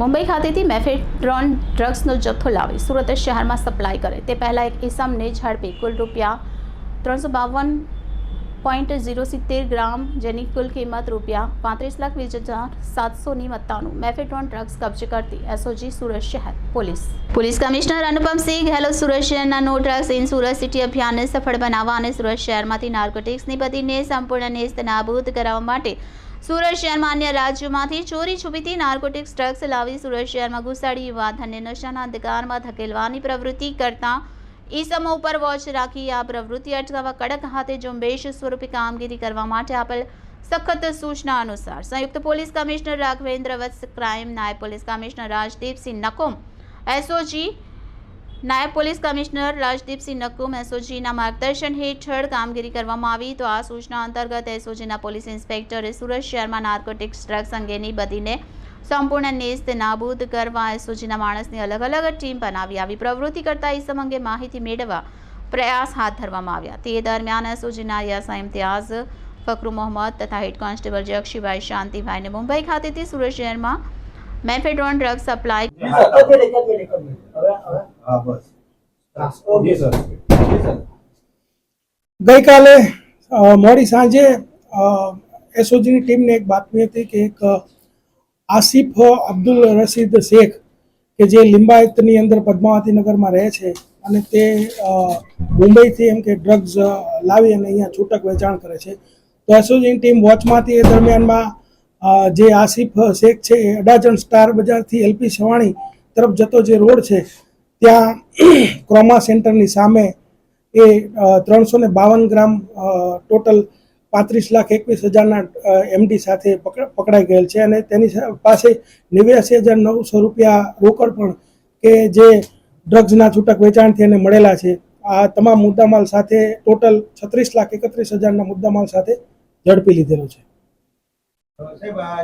મુંબઈ ખાતેથી મેફેડ્રોન ડ્રગ્સનો જથ્થો લાવી સુરત શહેરમાં સપ્લાય કરે. તે પહેલાં એક ઇસમને ઝડપી કુલ રૂપિયા ત્રણસો બાવન પોઈન્ટ ઝીરો સિત્તેર ગ્રામ, જેની કુલ કિંમત રૂપિયા પાંત્રીસ લાખ વીસ હજાર સાતસોની મત્તાનું મેફેટ્રોન ડ્રગ્સ કબજે કરતી એસઓજી સુરત શહેર police. Police commissioner Anupamsinh Gehlot Surat શહેરના નો ડ્રગ્સ ઇન સુરત સિટી અભિયાનને સફળ બનાવવા અને સુરત શહેરમાંથી નાર્કોટિક્સની બધીને સંપૂર્ણ નેસ્ત નાબૂદ કરાવવા માટે સુરત શહેરમાં અન્ય રાજ્યોમાંથી ચોરી છુપીથી નાર્કોટિક્સ ડ્રગ્સ લાવી સુરત શહેરમાં ઘુસાડી યુવાધનને નશાના અંધકારમાં ધકેલવાની પ્રવૃત્તિ કરતા ઈસમો ઉપર વોચ રાખી આ પ્રવૃત્તિ અટકાવવા કડક હાથે ઝુંબેશ સ્વરૂપે કામગીરી કરવા માટે આપેલ સખત સૂચના અનુસાર સંયુક્ત police commissioner Raghavendra Vats, crime નાયબ police commissioner Rajdeepsinh Nakum, SOG નાયબ પોલીસ કમિશનર રાજદીપસિંહ નકુમ એસઓજીના માર્ગદર્શન હેઠળ કામગીરી કરવામાં આવી. તો આ સૂચના અંતર્ગત એસઓજીના પોલીસ ઇન્સ્પેક્ટરે સુરત શહેરમાં નાર્કોટિક્સ ડ્રગ્સ અંગેની બધીને સંપૂર્ણ નેસ્ત નાબૂદ કરવા એસઓજીના માણસની અલગ અલગ ટીમ બનાવી આવી. પ્રવૃત્તિ કરતા ઇસમ અંગે માહિતી મેળવવા પ્રયાસ હાથ ધરવામાં આવ્યા. તે દરમિયાન એસઓજીના યાસા ઇમ્તિયાઝ ફકરુ મોહમ્મદ તથા હેડ કોન્સ્ટેબલ જક્ષીભાઈ શાંતિભાઈને મુંબઈ ખાતેથી સુરત શહેરમાં મેફેડ્રોન ડ્રગ્સ સપ્લાય હા બસ. Okay sir. જી સર. ગઈકાલે મોડી સાંજે એસઓજીની ટીમને એક બાતમી હતી કે એક આસિફ અબ્દુલ રશીદ શેખ કે જે લિંબાયતની અંદર પદ્માવતી નગરમાં રહે છે અને તે મુંબઈથી એમ કે ડ્રગ્સ લાવી અને અહીંયા છૂટક વેચાણ કરે છે. તો એસઓજીની ટીમ વોચમાંથી એ દરમિયાનમાં જે આસિફ શેખ છે એ અડાજણ સ્ટાર બજારથી એલપી સવાણી તરફ જતો જે રોડ છે ત્યાં ક્રોમા સેન્ટરની સામે એ ત્રણસો ને બાવન ગ્રામ ટોટલ પાંત્રીસ લાખ એકવીસ હજારના એમડી સાથે પકડાઈ ગયેલ છે અને તેની પાસે નેવ્યાસી હજાર નવસો રૂપિયા રોકડ પણ કે જે ડ્રગ્સના છૂટક વેચાણથી એને મળેલા છે. આ તમામ મુદ્દામાલ સાથે ટોટલ છત્રીસ લાખ એકત્રીસ હજારના મુદ્દામાલ સાથે ઝડપી લીધેલો છે.